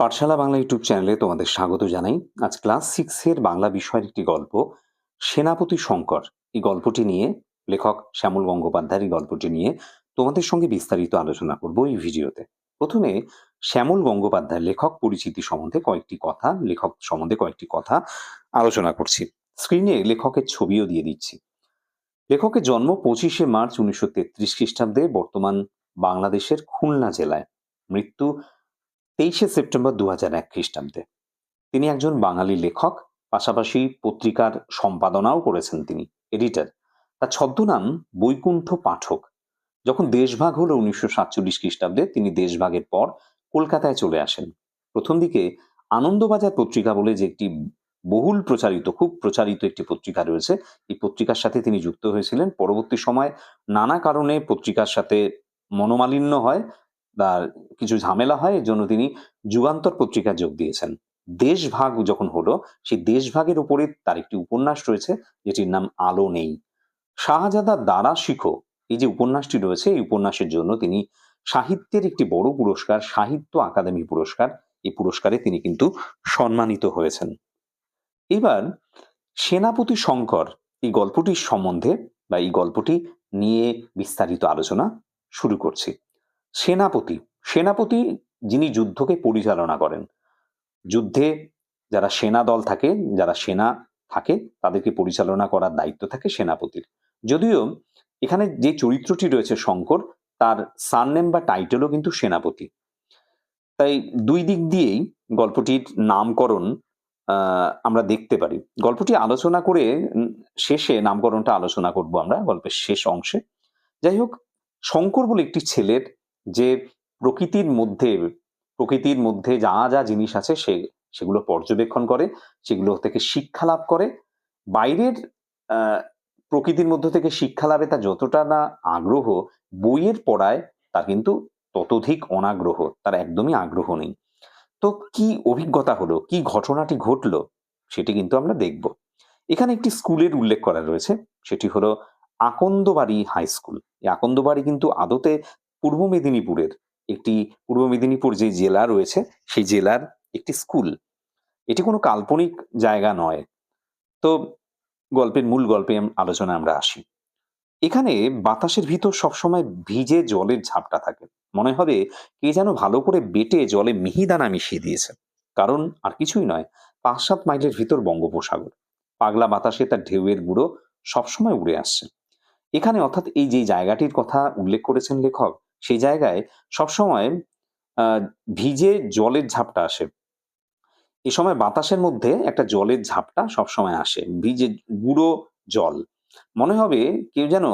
পাঠশালা Bangla YouTube চ্যানেলে তোমাদের স্বাগত জানাই। আজ ক্লাস সিক্সের বাংলা বিষয়ের একটি গল্প, সেনাপতি শঙ্কর। এই গল্পটি নিয়ে লেখক শ্যামল গঙ্গোপাধ্যায়ের এই গল্পটি নিয়ে তোমাদের সঙ্গে বিস্তারিত আলোচনা করব এই ভিডিওতে। প্রথমে শ্যামল গঙ্গোপাধ্যায় লেখক পরিচিতি সম্বন্ধে কয়েকটি কথা, লেখক সম্বন্ধে কয়েকটি কথা আলোচনা করছি। স্ক্রিনে লেখকের ছবিও দিয়ে দিচ্ছি। লেখকের জন্ম পঁচিশে মার্চ উনিশশো তেত্রিশ খ্রিস্টাব্দে বর্তমান বাংলাদেশের খুলনা জেলায়। মৃত্যু তেইশে সেপ্টেম্বর দু এক খ্রিস্টাব্দে। তিনি একজন বাঙালি লেখক, পাশাপাশি পত্রিকার সম্পাদনাও করেছেন তিনি, এডিটর। তার ছদ্মনাম বৈকুণ্ঠ পাঠক। যখন দেশভাগ হলো উনিশশো সাতচল্লিশ খ্রিস্টাব্দে, তিনি দেশভাগের পর কলকাতায় চলে আসেন। প্রথম দিকে আনন্দবাজার পত্রিকা বলে যে একটি বহুল প্রচারিত, খুব প্রচারিত একটি পত্রিকা রয়েছে, এই পত্রিকার সাথে তিনি যুক্ত হয়েছিলেন। পরবর্তী সময় নানা কারণে পত্রিকার সাথে মনোমালিন্য হয় তার কিছু ঝামেলা হয়, এর জন্য তিনি যুগান্তর পত্রিকা যোগ দিয়েছেন। দেশভাগ যখন হলো, সেই দেশভাগের উপরে তার একটি উপন্যাস রয়েছে, যেটির নাম আলো নেই। শাহজাদা দ্বারা শিখো, এই যে উপন্যাসটি রয়েছে, এই উপন্যাসের জন্য তিনি সাহিত্যের একটি বড় পুরস্কার, সাহিত্য আকাদেমি পুরস্কার, এই পুরস্কারে তিনি কিন্তু সম্মানিত হয়েছেন। এবার সেনাপতি শঙ্কর, এই গল্পটির সম্বন্ধে বা এই গল্পটি নিয়ে বিস্তারিত আলোচনা শুরু করছি। সেনাপতি সেনাপতি যিনি যুদ্ধকে পরিচালনা করেন। যুদ্ধে যারা সেনা দল থাকে, যারা সেনা থাকে, তাদেরকে পরিচালনা করার দায়িত্ব থাকে সেনাপতির। যদিও এখানে যে চরিত্রটি রয়েছে শঙ্কর, তার সারনেম বা টাইটেলও কিন্তু সেনাপতি। তাই দুই দিক দিয়েই গল্পটির নামকরণ আমরা দেখতে পারি। গল্পটি আলোচনা করে শেষে নামকরণটা আলোচনা করব আমরা গল্পের শেষ অংশে। যাই হোক, শঙ্কর বলে একটি ছেলের যে প্রকৃতির মধ্যে প্রকৃতির মধ্যে যা যা জিনিস আছে সে, সেগুলো পর্যবেক্ষণ করে, সেগুলো থেকে শিক্ষা লাভ করে। বাইরের প্রকৃতির মধ্য থেকে শিক্ষা লাভে তার যতটা না আগ্রহ, বইয়ের পড়ায় তা কিন্তু ততোধিক অনাগ্রহ, তার একদমই আগ্রহ নেই। তো কি অভিজ্ঞতা হলো, কি ঘটনাটি ঘটলো, সেটি কিন্তু আমরা দেখব। এখানে একটি স্কুলের উল্লেখ করা রয়েছে, সেটি হলো আকন্দবাড়ি হাই স্কুল। এই আকন্দবাড়ি কিন্তু আদতে পূর্ব মেদিনীপুরের একটি, পূর্ব মেদিনীপুর যে জেলা রয়েছে, সেই জেলার একটি স্কুল। এটি কোনো কাল্পনিক জায়গা নয়। তো গল্পের মূল গল্পে আলোচনায় আমরা আসি। এখানে বাতাসের ভিতর সবসময় ভিজে জলের ঝাপটা থাকে। মনে হবে কে যেন ভালো করে বেটে জলে মিহিদানা মিশিয়ে দিয়েছে। কারণ আর কিছুই নয় পাঁচ সাত মাইলের ভিতর বঙ্গোপসাগর। পাগলা বাতাসে তার ঢেউয়ের গুঁড়ো সবসময় উড়ে আসছে। এখানে অর্থাৎ এই যে জায়গাটির কথা উল্লেখ করেছেন লেখক সেই জায়গায় সবসময় ভিজে জলের ঝাপটা আসে। এ সময় বাতাসের মধ্যে একটা জলের ঝাপটা সবসময় আসে, ভিজে গুঁড়ো জল। মনে হবে কেউ যেন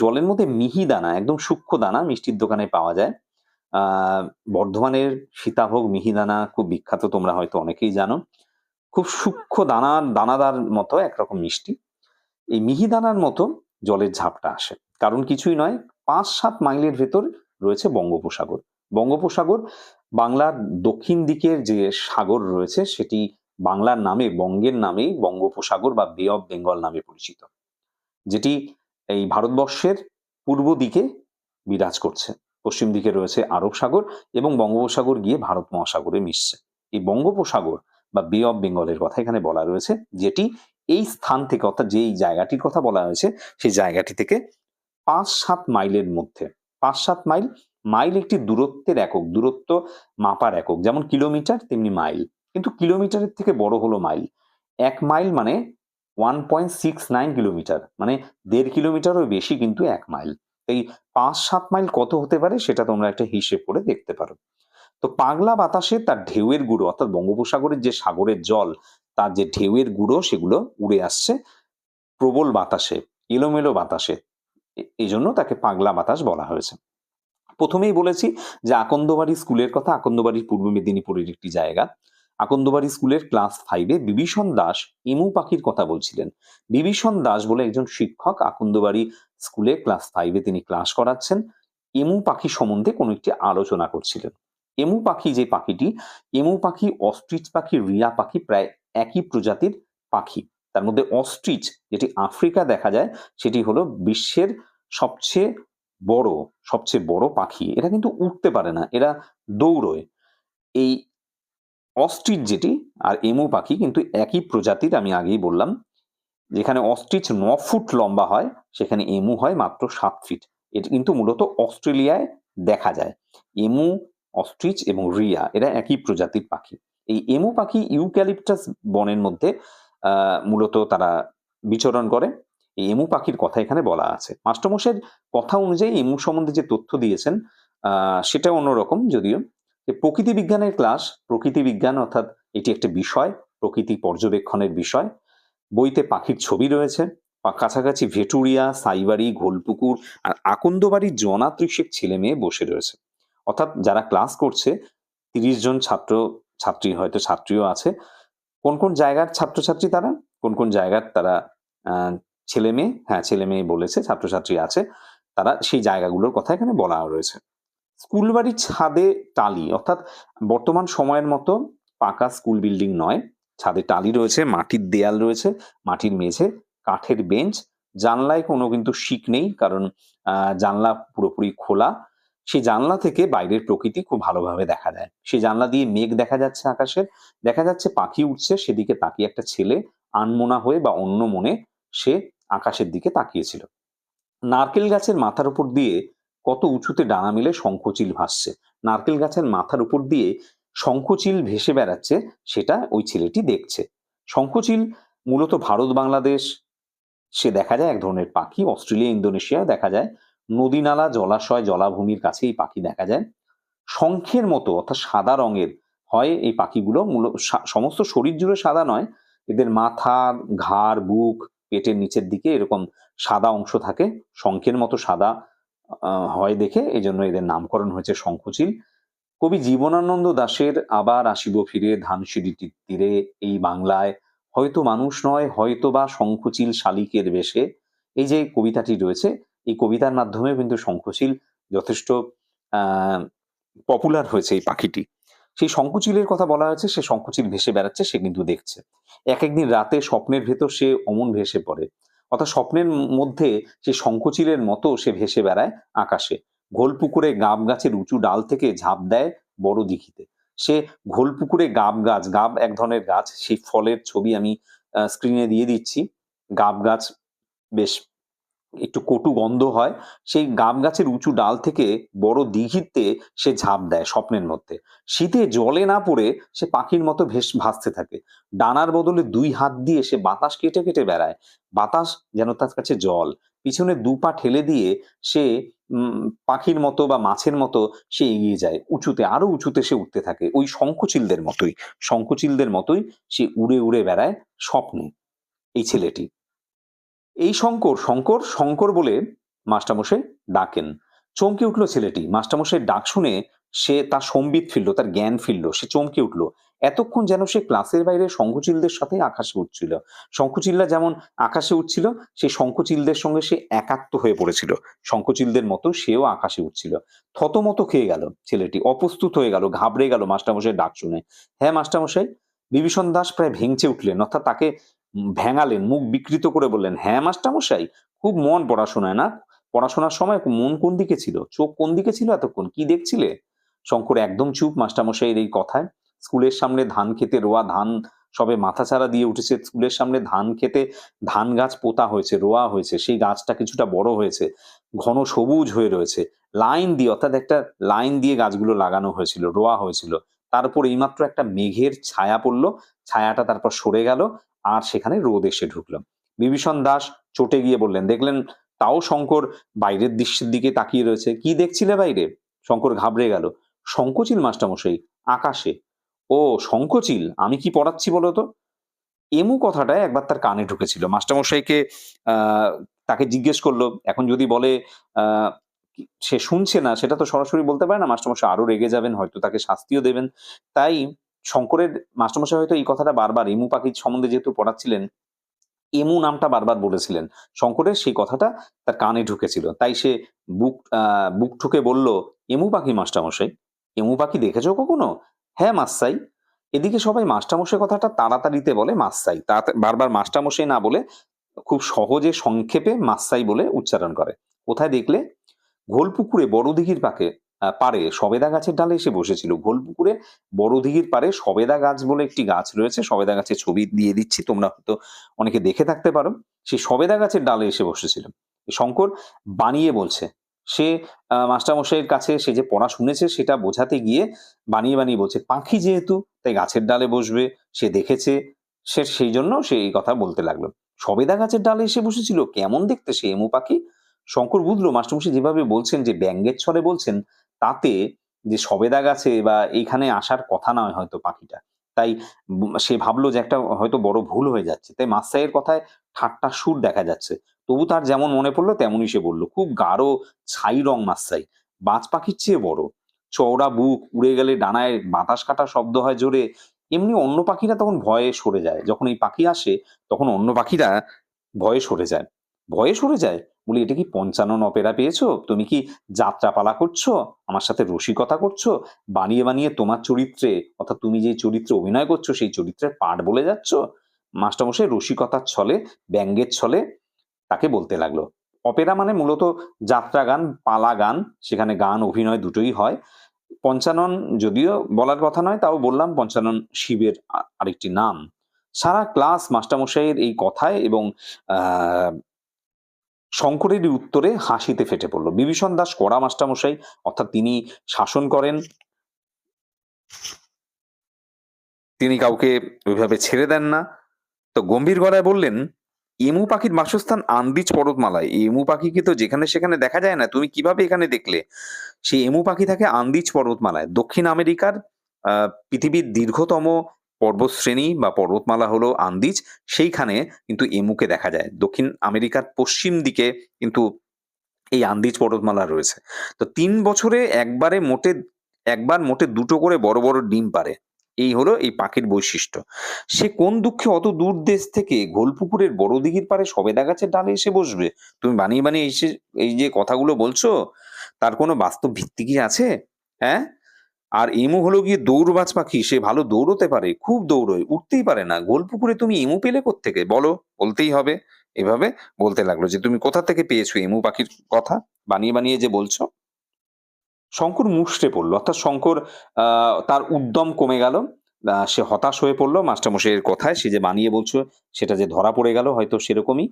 জলের মধ্যে মিহি দানা, একদম সূক্ষ্ম দানা মিষ্টির দোকানে পাওয়া যায়। বর্ধমানের সীতাভোগ মিহিদানা খুব বিখ্যাত, তোমরা হয়তো অনেকেই জানো। খুব সূক্ষ্ম দানা, দানাদার মতো একরকম মিষ্টি। এই মিহিদানার মতো জলের ঝাপটা আসে। কারণ কিছুই নয় পাঁচ সাত মাইলের ভেতর রয়েছে বঙ্গোপসাগর। বঙ্গোপসাগর বাংলার দক্ষিণ দিকের যে সাগর রয়েছে, সেটি বাংলার নামে, বঙ্গের নামেই বঙ্গোপসাগর বা বে অফ বেঙ্গল নামে পরিচিত, যেটি এই ভারতবর্ষের পূর্ব দিকে বিরাজ করছে। পশ্চিম দিকে রয়েছে আরব সাগর এবং বঙ্গোপসাগর গিয়ে ভারত মহাসাগরে মিশছে। এই বঙ্গোপসাগর বা বে অফ বেঙ্গলের কথা এখানে বলা রয়েছে, যেটি এই স্থান থেকে অর্থাৎ যেই জায়গাটির কথা বলা হয়েছে, সেই জায়গাটি থেকে পাঁচ সাত মাইলের মধ্যে। পাঁচ সাত মাইল মাইল একটি দূরত্বের একক, দূরত্ব মাপার একক, যেমন কিলোমিটার, তেমনি মাইল। কিন্তু কিলোমিটারের থেকে বড় হলো মাইল। এক মাইল মানে one point six nine kilometre মানে দেড় কিলোমিটারও বেশি কিন্তু এক মাইল। এই পাঁচ সাত মাইল কত হতে পারে সেটা তোমরা একটা হিসেব করে দেখতে পারো। তো পাগলা বাতাসে তার ঢেউয়ের গুঁড়ো, অর্থাৎ বঙ্গোপসাগরের যে সাগরের জল, তার যে ঢেউয়ের গুঁড়ো, সেগুলো উড়ে আসছে প্রবল বাতাসে, এলোমেলো বাতাসে। এই জন্য তাকে পাগলা বাতাস বলা হয়েছে। প্রথমেই বলেছি যে আকন্দবাড়ি স্কুলের কথা আকন্দবাড়ি পূর্ব মেদিনীপুরের একটি জায়গা। আকন্দবাড়ি স্কুলের ক্লাস ফাইভে বিভীষণ দাস এমু পাখির কথা বলছিলেন। বিভীষণ দাস বলে একজন শিক্ষক আকন্দবাড়ি স্কুলে ক্লাস ফাইভে তিনি ক্লাস করাচ্ছেন। এমু পাখি সম্বন্ধে কোনো একটি আলোচনা করছিলেন। এমু পাখি যে পাখিটি, এমু পাখি অস্ট্রিচ পাখি, রিয়া পাখি প্রায় একই প্রজাতির পাখি। তার মধ্যে অস্ট্রিচ যেটি আফ্রিকা দেখা যায়, সেটি হলো বিশ্বের সবচেয়ে বড় সবচেয়ে বড় পাখি। এরা কিন্তু উঠতে পারে না, এরা দৌড়য়। এই অস্ট্রিচ যেটি আর এমো পাখি কিন্তু একই প্রজাতির, আমি আগেই বললাম, যেখানে অস্ট্রিচ ন ফুট লম্বা হয়, সেখানে এমু হয় মাত্র সাত ফিট। এটি কিন্তু মূলত অস্ট্রেলিয়ায় দেখা যায়। এমু অস্ট্রিচ এবং রিয়া, এরা একই প্রজাতির পাখি। এই এমু পাখি ইউক্যালিপটাস বনের মধ্যে মূলত তারা বিচরণ করে। এই এমু পাখির কথা এখানে বলা আছে। মাস্টারমশাইয়ের কথা অনুযায়ী এমু সম্বন্ধে যে তথ্য দিয়েছেন সেটা অন্যরকম যদিও। প্রকৃতি বিজ্ঞানের ক্লাস, প্রকৃতি বিজ্ঞান অর্থাৎ এটি একটি বিষয়, প্রকৃতি পর্যবেক্ষণের বিষয়। বইতে পাখির ছবি রয়েছে কাছাকাছি ভেটুরিয়া, সাইবাড়ি, ঘোলপুকুর আর আকন্দবাড়ির জনা ত্রিশেক ছেলে মেয়ে বসে রয়েছে। অর্থাৎ যারা ক্লাস করছে, তিরিশ জন ছাত্র, ছাত্রী হয়তো ছাত্রীও আছে কোন কোন জায়গার ছাত্রছাত্রী তারা? কোন কোন জায়গার তারা ছেলে মেয়ে? হ্যাঁ ছেলে মেয়ে বলেছে, ছাত্রছাত্রী আছে। তারা সেই জায়গাগুলোর কথা এখানে বলা রয়েছে। স্কুল বাড়ির ছাদে টালি, অর্থাৎ বর্তমান সময়ের মতো পাকা স্কুল বিল্ডিং নয়। ছাদে টালি রয়েছে, মাটির দেয়াল রয়েছে, মাটির মেঝে, কাঠের বেঞ্চ। জানলায় কোনো কিন্তু শিক নেই, কারণ জানলা পুরোপুরি খোলা। সেই জানলা থেকে বাইরের প্রকৃতি খুব ভালোভাবে দেখা যায়। সেই জানলা দিয়ে মেঘ দেখা যাচ্ছে আকাশের, দেখা যাচ্ছে পাখি উঠছে সেদিকে তাকিয়ে একটা ছেলে আনমোনা হয়ে বা অন্য মনে সে আকাশের দিকে তাকিয়েছিল। নারকেল গাছের মাথার উপর দিয়ে কত উঁচুতে ডানা মেলে শঙ্খচিল ভাসছে। নারকেল গাছের মাথার উপর দিয়ে শঙ্খচিল ভেসে বেড়াচ্ছে, সেটা ওই ছেলেটি দেখছে। শঙ্খচিল মূলত ভারত, বাংলাদেশ, সে দেখা যায় এক ধরনের পাখি, অস্ট্রেলিয়া ইন্দোনেশিয়া দেখা যায় নদী নালা, জলাশয়, জলাভূমির কাছে এই পাখি দেখা যায়। শঙ্খের মতো, অর্থাৎ সাদা রঙের, হয় এই পাখিগুলো। মূলত সা- সমস্ত শরীর জুড়ে সাদা নয়। এদের মাথা, ঘাড়, বুক, পেটের নিচের দিকে এরকম সাদা অংশ থাকে। শঙ্খের মতো সাদা হয় দেখে। এই জন্য এদের নামকরণ হয়েছে শঙ্খচিল। কবি জীবনানন্দ দাশের আবার আসিব ফিরে ধানসিঁড়িটির তীরে। এই বাংলায় হয়তো মানুষ নয় হয়তো বা শঙ্খচিল শালিকের বেশে। এই যে কবিতাটি রয়েছে এই কবিতার মাধ্যমে কিন্তু শঙ্খচিল যথেষ্ট পপুলার হয়েছে এই পাখিটি। সেই শঙ্খচিলের কথা বলা হয়েছে, সে শঙ্খচিল ভেসে বেড়াচ্ছে, সে কিন্তু দেখছে। এক একদিন রাতে স্বপ্নের ভেতর সে অমন ভেসে পড়ে। অর্থাৎ স্বপ্নের মধ্যে সে শঙ্খচিলের মতো সে ভেসে বেড়ায় আকাশে। ঘোলপুকুরে গাব গাছের উঁচু ডাল থেকে ঝাঁপ দেয় বড় দিঘিতে। সে ঘোলপুকুরে গাব গাছ, গাব এক ধরনের গাছ, সেই ফলের ছবি আমি স্ক্রিনে দিয়ে দিচ্ছি। গাব গাছ বেশ একটু কটু গন্ধ হয়, সেই গাম গাছের উঁচু ডাল থেকে বড় দিঘিতে সে ঝাঁপ দেয় স্বপ্নের মধ্যে। শীতে জলে না পড়ে সে পাখির মতো ভেস, ভাসতে থাকে। ডানার বদলে দুই হাত দিয়ে সে বাতাস কেটে কেটে বেড়ায়। বাতাস যেন তার কাছে জল। পিছনে দু পা ঠেলে দিয়ে সে পাখির মতো বা মাছের মতো সে এগিয়ে যায়। উঁচুতে, আরও উঁচুতে সে উঠতে থাকে। ওই শঙ্খচিলদের মতোই। শঙ্খচিলদের মতোই সে উড়ে উড়ে বেড়ায় স্বপ্নে। এই ছেলেটি। এই শঙ্কর শঙ্কর শঙ্কর বলে মাস্টারমশাই ডাকেন। চমকে উঠল ছেলেটি। মাস্টারমশাই ডাক শুনে সে তার সম্বিত ফিরল, তার জ্ঞান ফিরল, সে চমকে উঠল। এতক্ষণ যেন সে ক্লাসের বাইরে শঙ্খচিলদের সাথে আকাশে উঠছিল। শঙ্খচিল্লা যেমন আকাশে উঠছিল সেই শঙ্খচিলদের সঙ্গে সে একাত্ম হয়ে পড়েছিল। শঙ্খচিলদের মতো সেও আকাশে উঠছিল। থতমত খেয়ে গেল ছেলেটি, অপ্রস্তুত হয়ে গেল, ঘাবড়ে গেল মাস্টারমশাই ডাক শুনে। হ্যাঁ মাস্টারমশাই, বিভীষণ দাস প্রায় ভেঙচে উঠলেন, অর্থাৎ তাকে ভেঙালেন, মুখ বিকৃত করে বললেন হ্যাঁ মাস্টারমশাই, খুব মন পড়াশোনায় না? পড়াশোনার সময় মন কোন দিকে ছিল? চোখ কোন দিকে ছিল এতক্ষণ? কি দেখছিলে? শঙ্কর একদম চুপ, মাস্টারমশাইয়ের এই কথায়, স্কুলের সামনে ধান খেতে রোয়া, ধান সবে মাথাচাড়া দিয়ে উঠেছে, স্কুলের সামনে ধান খেতে ধান গাছ পোতা হয়েছে, রোয়া হয়েছে, সেই গাছটা কিছুটা বড় হয়েছে, ঘন সবুজ হয়ে রয়েছে, লাইন দিয়ে, অর্থাৎ একটা লাইন দিয়ে গাছগুলো লাগানো হয়েছিল, রোয়া হয়েছিল তারপর এইমাত্র একটা মেঘের ছায়া পড়ল, ছায়াটা তারপর সরে গেল আর সেখানে রোদ এসে ঢুকলো। বিভীষণ দাস চটে গিয়ে বললেন, দেখলেন তাও শঙ্কর বাইরের দৃশ্যের দিকে তাকিয়ে রয়েছে। কি দেখছিলে বাইরে? শঙ্কর ঘাবড়ে গেল, শঙ্কচিল, মাস্টারমশাই, আকাশে। ও, শঙ্কচিল? আমি কি পড়াচ্ছি বলো তো? এমু কথাটা একবার তার কানে ঢুকেছিল। মাস্টারমশাইকে তাকে জিজ্ঞেস করল, এখন যদি বলে সে শুনছে না, সেটা তো সরাসরি বলতে পারে না। মাস্টারমশাই আরও রেগে যাবেন, হয়তো তাকে শাস্তিও দেবেন। তাই শঙ্করের মাস্টারমশাই হয়তো এই কথাটা বারবার এমু পাখির সম্বন্ধে যেহেতু পড়াচ্ছিলেন এমু নামটা বারবার বলেছিলেন। শঙ্করের সেই কথাটা তার কানে ঢুকেছিল। তাই সে বুক বুক ঠুকে বলল এমু পাখি মাস্টারমশাই এমু পাখি দেখেছ কখনো? হ্যাঁ মাস্সাই এদিকে সবাই মাস্টারমশাই কথাটা তাড়াতাড়িতে বলে মাস্সাই তা বারবার মাস্টারমশাই না বলে খুব সহজে সংক্ষেপে মাস্সাই বলে উচ্চারণ করে। কোথায় দেখলে? ঘোলপুকুরে বড় দিঘির আহ, পারে সবেদা গাছের ডালে এসে বসেছিল। গোলপুকুরে বড় দিঘির পারে সবেদা গাছ বলে একটি গাছ রয়েছে। সবেদা গাছের ছবি দিয়ে দিচ্ছি, তোমরা হয়তো অনেকে দেখে থাকতে পারো। সেই সবেদা গাছের ডালে এসে বসেছিল। শঙ্কর বানিয়ে বলছে, সে মাস্টারমশাইয়ের কাছে সে যে পড়া শুনেছে সেটা বোঝাতে গিয়ে বানিয়ে বানিয়ে বলছে, পাখি যেহেতু, তাই গাছের ডালে বসবে, সে দেখেছে, সে সেই জন্য সে এই কথা বলতে লাগল। সবেদা গাছের ডালে এসে বসেছিল, কেমন দেখতে সে এমু পাখি? শঙ্কর বুঝলো, মাস্টারমশাই যেভাবে বলছেন যে ব্যঙ্গের ছলে বলছেন তাতে যে সবেদা গাছে বা এইখানে আসার কথা নয় হয়তো পাখিটা। তাই সে ভাবলো যে একটা হয়তো বড় ভুল হয়ে যাচ্ছে। তাই মাস্টাইয়ের কথায় ঠাট্টা সুর দেখা যাচ্ছে। তবু তার যেমন মনে পড়ল তেমনই সে বলল, খুব গাঢ়, ছাই রং মাস্টাই। বাজ পাখির চেয়ে বড়। চওড়া বুক উড়ে গেলে ডানায় বাতাস কাটা শব্দ হয় জোরে। এমনি অন্য পাখিরা তখন ভয়ে সরে যায়। যখন এই পাখি আসে, তখন অন্য পাখিরা ভয়ে সরে যায়। ভয়ে সরে যায়? বলি, এটা কি পঞ্চানন অপেরা পেয়েছ? তুমি কি যাত্রাপালা করছ? আমার সাথে রসিকতা করছ? বানিয়ে বানিয়ে তোমার চরিত্রে, অর্থাৎ তুমি যে চরিত্রে অভিনয় করছ, সেই চরিত্রের পাঠ বলে যাচ্ছ? মাস্টারমশাই রসিকতার ছলে, ব্যঙ্গের ছলে তাকে বলতে লাগল। অপেরা মানে মূলত যাত্রা গান, পালা গান, সেখানে গান, অভিনয় দুটোই হয়। পঞ্চানন যদিও বলার কথা নয়, তাও বললাম পঞ্চানন শিবের আরেকটি নাম। সারা ক্লাস মাস্টারমশাইয়ের এই কথায় এবং আহ শঙ্করেরই উত্তরে হাসিতে ফেটে পড়ল। বিভীষণ দাস, কড়া মাস্টারমশাই, অর্থাৎ তিনি শাসন করেন। তিনি কাউকে ওইভাবে ছেড়ে দেন না। তো গম্ভীর গলায় বললেন, এমু পাখির বাসস্থান আন্দিজ পর্বতমালায়। এমু পাখিকে তো যেখানে সেখানে দেখা যায় না, তুমি কীভাবে এখানে দেখলে? সেই এমু পাখি থাকে আন্দিজ পর্বতমালায়। দক্ষিণ আমেরিকার পৃথিবীর দীর্ঘতম পর্বতশ্রেণী বা পর্বতমালা হলো আন্দিজ। সেইখানে কিন্তু এমুকে দেখা যায়। দক্ষিণ আমেরিকার পশ্চিম দিকে কিন্তু এই আন্দিজ পর্বতমালা রয়েছে। তো তিন বছরে একবারে মোটে, একবার মোটে দুটো করে বড় বড় ডিম পারে এই হলো এই পাখির বৈশিষ্ট্য। সে কোন দুঃখে অত দূর দেশ থেকে গোলপুকুরের বড় দিঘির পারে সবেদা গাছের ডালে এসে বসবে? তুমি বানিয়ে বানিয়ে এসে, এই যে কথাগুলো বলছো, তার কোনো বাস্তব ভিত্তি কি আছে? হ্যাঁ? আর এমু হলো গিয়ে দৌড়বাজ পাখি, সে ভালো দৌড়তে পারে, খুব দৌড়োয়, উঠতেই পারে না। গোলপুকুরে তুমি এমু পেলে থেকে বলো, বলতেই হবে। এভাবে বলতে লাগল যে, তুমি কোথা থেকে পেয়েছ এমু পাখির কথা? বানিয়ে বানিয়ে যে বলছো? শঙ্কর মুষড়ে পড়ল, অর্থাৎ শঙ্কর তার উদ্যম কমে গেল। সে হতাশ হয়ে পড়ল। মাস্টারমশাইয়ের কথায় সে যে বানিয়ে বলছো, সেটা যে ধরা পড়ে গেল, হয়তো সেরকমই।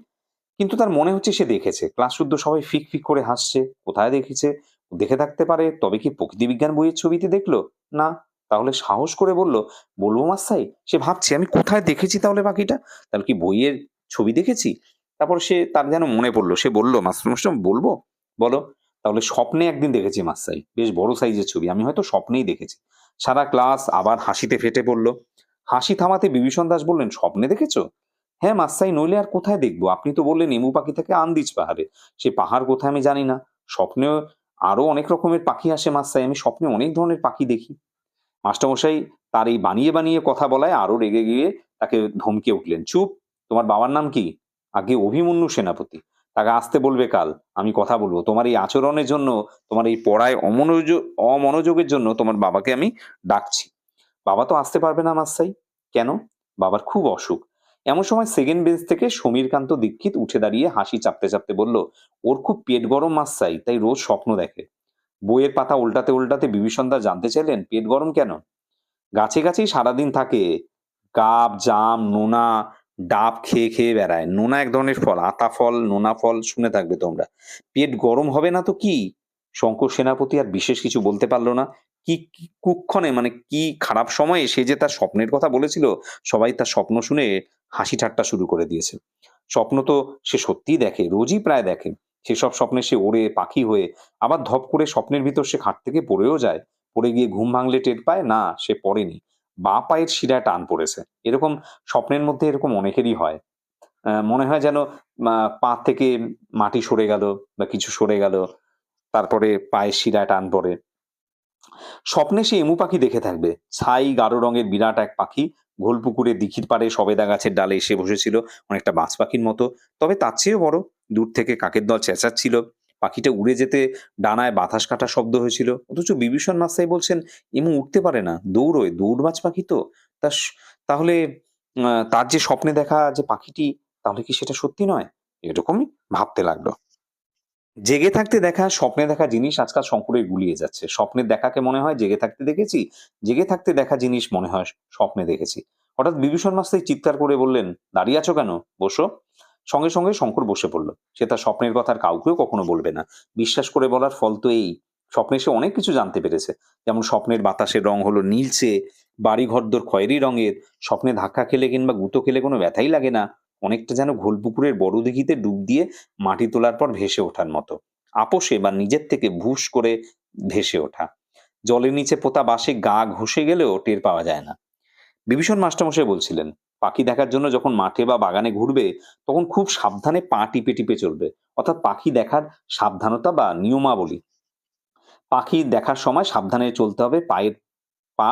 কিন্তু তার মনে হচ্ছে সে দেখেছে। ক্লাস শুদ্ধ সবাই ফিক ফিক করে হাসছে। কোথায় দেখেছে? দেখে থাকতে পারে, তবে কি প্রকৃতি বিজ্ঞান বইয়ের ছবিতে দেখল? না। তাহলে সাহস করে বলল, বলব মাস্তাই সে ভাবছে, আমি কোথায় দেখেছি তাহলে পাখিটা তাহলে কি বইয়ের ছবি দেখেছি? তারপর সে তার যেন মনে পড়ল, সে বলল মাস্টার বলব? বলো, তাহলে স্বপ্নে একদিন দেখেছি মাস্তাই বেশ বড় সাইজের ছবি, আমি হয়তো স্বপ্নেই দেখেছি। সারা ক্লাস আবার হাসিতে ফেটে পড়ল। হাসি থামাতে বিভীষণ দাস বললেন, স্বপ্নে দেখেছ? হ্যাঁ মাস্তাই নইলে আর কোথায় দেখব? আপনি তো বললেন এমু পাখি থেকে আন্দিজ পাহাড়ে, সে পাহাড় কোথায় আমি জানি না। স্বপ্নেও আরও অনেক রকমের পাখি আসে মাস্তাই আমি স্বপ্নে অনেক ধরনের পাখি দেখি। মাস্টারমশাই তার এই বানিয়ে বানিয়ে কথা বলায় আরও রেগে গিয়ে তাকে ধমকে উঠলেন, চুপ! তোমার বাবার নাম কি? আগে অভিমন্যু সেনাপতি। তাকে আসতে বলবে কাল। আমি কথা বলব। তোমার এই আচরণের জন্য, তোমার এই পড়ায় অমনোযোগ অমনোযোগের জন্য তোমার বাবাকে আমি ডাকছি। বাবা তো আসতে পারবে না মাস্তাই কেন? বাবার খুব অসুখ। এমন সময় সেকেন্ড বেঞ্চ থেকে সমীরকান্ত দীক্ষিত উঠে দাঁড়িয়ে হাসি চাপতে চাপতে বলল, ওর খুব পেট গরম মাস্তাই তাই রোজ স্বপ্ন দেখে। বইয়ের পাতা উল্টাতে উল্টাতে বিভীষণ দা জানতে চাইলেন, পেট গরম কেন? গাছে গাছেই সারাদিন থাকে, কাপ, জাম, নোনা, ডাব খেয়ে খেয়ে বেড়ায়। নোনা এক ধরনের ফল, আতা ফল, নোনা ফল, শুনে থাকবে তোমরা। পেট গরম হবে না তো কি? শঙ্কর সেনাপতি আর বিশেষ কিছু বলতে পারল না। কি, কুক্ষণে মানে কি খারাপ সময়ে সে যে তার স্বপ্নের কথা বলেছিল, সবাই তার স্বপ্ন শুনে হাসি ঠাট্টা শুরু করে দিয়েছে। স্বপ্ন তো সে সত্যিই দেখে, রোজই প্রায় দেখে। সেসব স্বপ্নে সে ওড়ে, পাখি হয়ে, আবার ধপ করে স্বপ্নের ভিতর সে খাট থেকে পড়েও যায়। পড়ে গিয়ে ঘুম ভাঙলে টের পায়, না, সে পড়েনি। বা পায়ের শিরায় টান পড়েছে। এরকম স্বপ্নের মধ্যে এরকম অনেকেরই হয়। মনে হয় যেন পা থেকে মাটি সরে গেল বা কিছু সরে গেল, তারপরে পায়ের শিরায় টান পড়ে। স্বপ্নে সে এমু পাখি দেখে থাকবে। ছাই গাঢ় রঙের বিরাট এক পাখি। ঘোলপুকুরে দিঘির পাড়ে সবেদা গাছের ডালে এসে বসেছিল অনেকটা বাজ পাখির মতো। তবে তার চেয়েও বড়, দূর থেকে কাকের দল চেঁচাচ্ছিল। পাখিটা উড়ে যেতে ডানায় বাতাস কাটা শব্দ হয়েছিল। অথচ বিভীষণ মাস্তাই বলছেন, এমু উঠতে পারে না, দৌড়োয়, দৌড়বাজ পাখি তো। তা তাহলে তার যে স্বপ্নে দেখা যে পাখিটি, তাহলে কি সেটা সত্যি নয়? এরকমই ভাবতে লাগল। জেগে থাকতে দেখা, স্বপ্নে দেখা জিনিস আজকাল শঙ্করে গুলিয়ে যাচ্ছে। স্বপ্নের দেখাকে মনে হয় জেগে থাকতে দেখেছি, জেগে থাকতে দেখা জিনিস মনে হয় স্বপ্নে দেখেছি। হঠাৎ বিভীষণ মাস্তাই চিৎকার করে বললেন, দাঁড়িয়ে আছো কেন? বসো। সঙ্গে সঙ্গে শঙ্কর বসে পড়ল। সে তার স্বপ্নের কথা আর কাউকেও কখনো বলবে না। বিশ্বাস করে বলার ফল তো এই। স্বপ্নে সে অনেক কিছু জানতে পেরেছে। যেমন স্বপ্নের বাতাসের রং হলো নীলচে বাড়ি ঘরদোর খয়েরি রঙের, স্বপ্নে ধাক্কা খেলে কিংবা গুঁতো খেলে কোনো ব্যথাই লাগে না। অনেকটা যেন ঘোলপুকুরের বড় দিঘিতে ডুব দিয়ে মাটি তোলার পর ভেসে ওঠার মতো। আপোষে বা নিজের থেকে ভুস করে ভেসে ওঠা। জলের নিচে পোতা বাসে গা ঘষে গেলেও টের পাওয়া যায় না। বিভীষণ মাস্টারমশাই বলছিলেন, পাখি দেখার জন্য যখন মাঠে বা বাগানে ঘুরবে, তখন খুব সাবধানে পা টিপে টিপে চলবে। অর্থাৎ পাখি দেখার সাবধানতা বা নিয়মাবলী। পাখি দেখার সময় সাবধানে চলতে হবে, পায়ের পা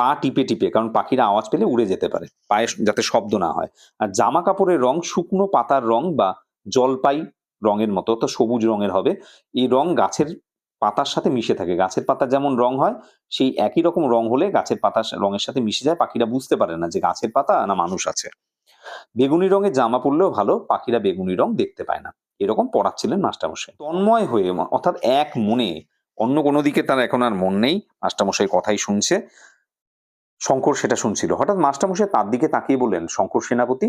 পা টিপে টিপে, কারণ পাখিরা আওয়াজ পেলে উড়ে যেতে পারে, পায়ে যাতে শব্দ না হয়। আর জামা কাপড়ের রং শুকনো পাতার রং বা জলপাই রঙের মতো, তো সবুজ রঙের হবে। এই রং গাছের পাতার সাথে মিশে থাকে। গাছের পাতা যেমন রং হয়, সেই একই রকম রং হলে গাছের পাতার রঙের সাথে মিশে যায়। পাখিরা বুঝতে পারে না যে গাছের পাতা না মানুষ আছে। বেগুনি রঙের জামা পরলেও ভালো, পাখিরা বেগুনি রং দেখতে পায় না। এরকম পড়াচ্ছিলেন মাস্টারমশাই। তন্ময় হয়ে, অর্থাৎ এক মনে, অন্য কোনো দিকে তার এখন আর মন নেই। মাস্টারমশাই কথাই শুনছে। শঙ্কর সেটা শুনছিল। হঠাৎ মাস্টারমশাই তার দিকে তাকিয়ে বললেন, শঙ্কর সেনাপতি?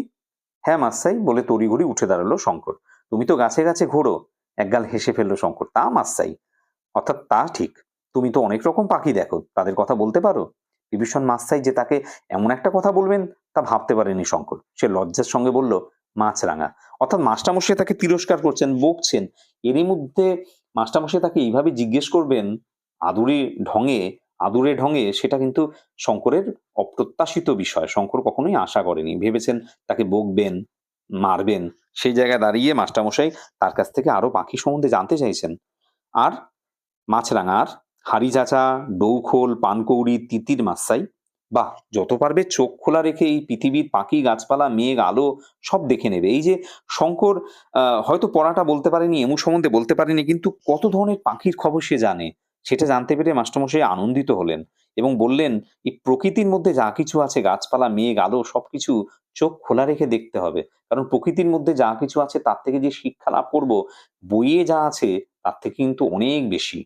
হ্যাঁ মাস্তাই বলে তড়িঘড়ি উঠে দাঁড়াল শঙ্কর। তুমি তো গাছে গাছে ঘোরো। একগাল হেসে ফেলল শঙ্কর। তা মাস্তাই অর্থাৎ তা ঠিক। তুমি তো অনেক রকম পাখি দেখো, তাদের কথা বলতে পারো? বিভীষণ মাস্তাই যে তাকে এমন একটা কথা বলবেন তা ভাবতে পারেনি শঙ্কর। সে লজ্জার সঙ্গে বলল, মাছরাঙা, অর্থাৎ মাস্টারমশাই তাকে তিরস্কার করছেন, বকছেন। এরই মধ্যে মাস্টারমশাই তাকে এইভাবে জিজ্ঞেস করবেন, আদুরি ঢঙে আদুরে ঢঙে সেটা কিন্তু শঙ্করের অপ্রত্যাশিত বিষয়। শঙ্কর কখনোই আশা করেনি। ভেবেছেন তাকে বকবেন, মারবেন, সেই জায়গায় দাঁড়িয়ে মাস্টারমশাই তার কাছ থেকে আরও পাখি সম্বন্ধে জানতে চাইছেন। আর মাছরাঙার হাড়ি চাচা ডৌখোল পানকৌড়ি, তিতির মাসাই বাহ, যত পারবে চোখ খোলা রেখে এই পৃথিবীর পাখি, গাছপালা, মেঘ, আলো সব দেখে নেবে। এই যে শঙ্কর হয়তো পড়াটা বলতে পারেনি এমু সম্বন্ধে বলতে পারেনি, কিন্তু কত ধরনের পাখির খবর সে জানে? সেটা জানতে পেরে মাস্টারমশাই আনন্দিত হলেন এবং বললেন, এই প্রকৃতির মধ্যে যা কিছু আছে, গাছপালা, মেঘ, আলো, সবকিছু চোখ খোলা রেখে দেখতে হবে। কারণ প্রকৃতির মধ্যে যা কিছু আছে, তার থেকে যে শিক্ষা লাভ করব, বইয়ে যা আছে, তার থেকে কিন্তু অনেক বেশি।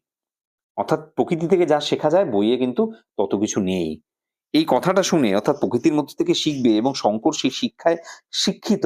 অর্থাৎ প্রকৃতি থেকে যা শেখা যায়, বইয়ে কিন্তু তত কিছু নেই। এই কথাটা শুনে অর্থাৎ প্রকৃতির মধ্যে থেকে শিখবে এবং শঙ্কর সেই শিক্ষায় শিক্ষিত।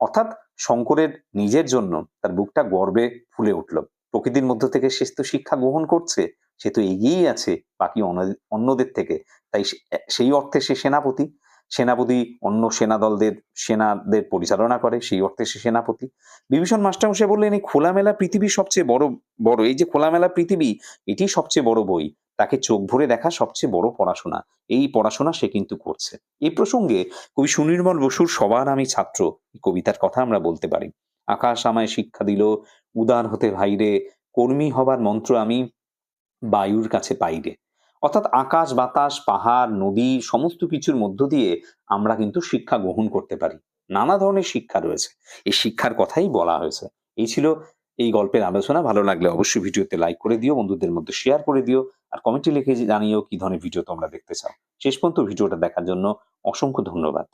অর্থাৎ শঙ্করের নিজের জন্য তার বুকটা গর্বে ফুলে উঠল। প্রকৃতির মধ্য থেকে সে তো শিক্ষা গ্রহণ করছে, সে তো এগিয়েই আছে বাকি অন্য- অন্যদের থেকে। তাই সেই অর্থে সে সেনাপতি। সেনাপতি অন্য সেনাদলদের, সেনাদের পরিচালনা করে, সেই অর্থে সে সেনাপতি। বিভীষণ মাস্টারমশাই বললেন, এই খোলামেলা পৃথিবী সবচেয়ে বড় বড়, এই যে খোলামেলা পৃথিবী, এটি সবচেয়ে বড় বই। তাকে চোখ ভরে দেখা সবচেয়ে বড় পড়াশোনা। এই পড়াশোনা সে কিন্তু করছে। এই প্রসঙ্গে কবি সুনির্মল বসুর সবার আমি ছাত্র কবিতার কথা আমরা বলতে পারি। আকাশ আমায় শিক্ষা দিল উদার হতে ভাইরে, কর্মী হবার মন্ত্র আমি বায়ুর কাছে পাইরে। অর্থাৎ আকাশ, বাতাস, পাহাড়, নদী সমস্ত কিছুর মধ্য দিয়ে আমরা কিন্তু শিক্ষা গ্রহণ করতে পারি। নানা ধরনের শিক্ষা রয়েছে। এই শিক্ষার কথাই বলা হয়েছে। এই ছিল এই গল্পের আলোচনা। ভালো লাগলে অবশ্যই ভিডিওতে লাইক করে দিও, বন্ধুদের মধ্যে শেয়ার করে দিও, আর কমেন্টে লিখে জানিও কি ধরনের ভিডিও তোমরা দেখতে চাও। শেষ পর্যন্ত ভিডিওটা দেখার জন্য অসংখ্য ধন্যবাদ।